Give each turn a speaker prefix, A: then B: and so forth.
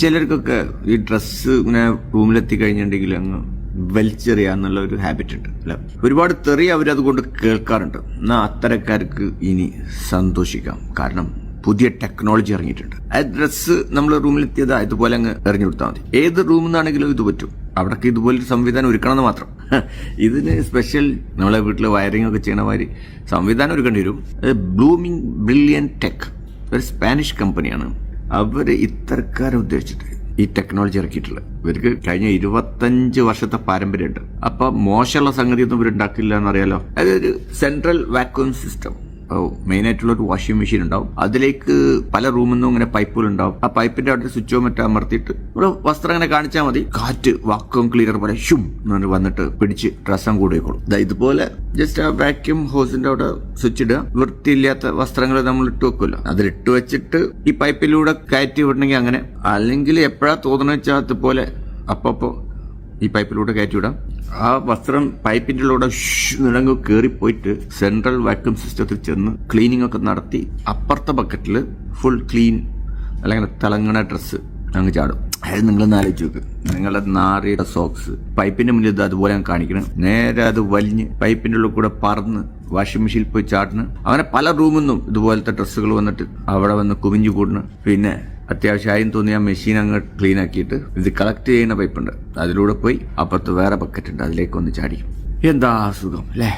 A: ചിലർക്കൊക്കെ ഈ ഡ്രസ്സ് ഇങ്ങനെ റൂമിലെത്തി കഴിഞ്ഞിട്ടുണ്ടെങ്കിൽ അങ്ങ് വലിച്ചെറിയാന്നുള്ള ഒരു ഹാബിറ്റ് ഉണ്ട് അല്ല? ഒരുപാട് തെറി അവരതുകൊണ്ട് കേൾക്കാറുണ്ട്. എന്നാൽ അത്തരക്കാർക്ക് ഇനി സന്തോഷിക്കാം. കാരണം പുതിയ ടെക്നോളജി ഇറങ്ങിയിട്ടുണ്ട്. ആ ഡ്രസ്സ് നമ്മൾ റൂമിലെത്തിയത് ഇതുപോലെ അങ്ങ് എറിഞ്ഞു കൊടുത്താൽ മതി. ഏത് റൂമിൽ നിന്നാണെങ്കിലും ഇത് പറ്റും. അവിടേക്ക് ഇതുപോലൊരു സംവിധാനം ഒരുക്കണമെന്ന് മാത്രം. ഇതിന് സ്പെഷ്യൽ നമ്മളെ വീട്ടിൽ വയറിംഗ് ഒക്കെ ചെയ്യണ മാതിരി സംവിധാനം ഒരുക്കേണ്ടി വരും. ബ്ലൂമിംഗ് ബ്രില്യൻ ടെക് ഒരു സ്പാനിഷ് കമ്പനിയാണ് അവർ ഇത്തരക്കാരെ ഉദ്ദേശിച്ചിട്ട് ഈ ടെക്നോളജി ഇറക്കിയിട്ടുള്ളത്. ഇവർക്ക് കഴിഞ്ഞ ഇരുപത്തഞ്ച് വർഷത്തെ പാരമ്പര്യമുണ്ട്. അപ്പൊ മോശമുള്ള സംഗതിയൊന്നും ഇവർ ഉണ്ടാക്കില്ല എന്നറിയാലോ? അതൊരു സെൻട്രൽ വാക്വം സിസ്റ്റം ഒരു വാഷിംഗ് മെഷീൻ ഉണ്ടാവും. അതിലേക്ക് പല റൂമിൽ നിന്നും ഇങ്ങനെ പൈപ്പുകൾ ഉണ്ടാവും. ആ പൈപ്പിന്റെ അവിടെ സ്വിച്ചോ മറ്റോ അമർത്തിയിട്ട് ഇവിടെ വസ്ത്രം ഇങ്ങനെ കാണിച്ചാൽ മതി. കാറ്റ് വാക്വം ക്ലീനർ പോലെ ഷും എന്ന് വന്നിട്ട് പിടിച്ച് ഡ്രസ്സം കൂടിയേക്കോളും ദാ ഇതുപോലെ ജസ്റ്റ് ആ വാക്യൂം ഹോസിന്റെ അവിടെ സ്വിച്ച് ഇടുക. വൃത്തിയില്ലാത്ത വസ്ത്രങ്ങൾ നമ്മൾ ഇട്ട് വെക്കുമല്ലോ അതിലിട്ട് വെച്ചിട്ട് ഈ പൈപ്പിലൂടെ കയറ്റി വിടണമെങ്കിൽ അങ്ങനെ. അല്ലെങ്കിൽ എപ്പോഴാ തോന്നണ വെച്ചാൽ അതുപോലെ അപ്പപ്പോ ഈ പൈപ്പിലൂടെ കയറ്റിവിടാം. ആ വസ്ത്രം പൈപ്പിന്റെ ഉള്ളിലൂടെ നിലങ്ങ് കയറിപ്പോയിട്ട് സെൻട്രൽ വാക്യൂം സിസ്റ്റത്തിൽ ചെന്ന് ക്ലീനിങ് ഒക്കെ നടത്തി അപ്പുറത്തെ ബക്കറ്റിൽ ഫുൾ ക്ലീൻ അല്ലെങ്കിൽ തിളങ്ങണ ഡ്രസ്സ് അങ്ങ് ചാടും. അതായത് നിങ്ങൾ ആലോചിച്ച് നോക്ക്. നിങ്ങളുടെ നാറിയുടെ സോക്സ്. പൈപ്പിന്റെ മുന്നിൽ ഇത് അതുപോലെ ഞാൻ കാണിക്കണം. നേരെ അത് വലിഞ്ഞ് പൈപ്പിന്റെ ഉള്ളിൽ കൂടെ പറന്ന് വാഷിംഗ് മെഷീനിൽ പോയി ചാടുന്നു അങ്ങനെ പല റൂമിൽ നിന്നും ഇതുപോലത്തെ ഡ്രസ്സുകൾ വന്നിട്ട് അവിടെ വന്ന് കുമിഞ്ഞു കൂടുന്നു. പിന്നെ അത്യാവശ്യമായും തോന്നി ആ മെഷീൻ അങ്ങ് ക്ലീൻ ആക്കിയിട്ട് ഇത് കളക്ട് ചെയ്യുന്ന പൈപ്പുണ്ട് അതിലൂടെ പോയി അപ്പുറത്ത് വേറെ ബക്കറ്റ് ഉണ്ട്. അതിലേക്ക് ഒന്ന് ചാടി. എന്താ സുഖം അല്ലേ?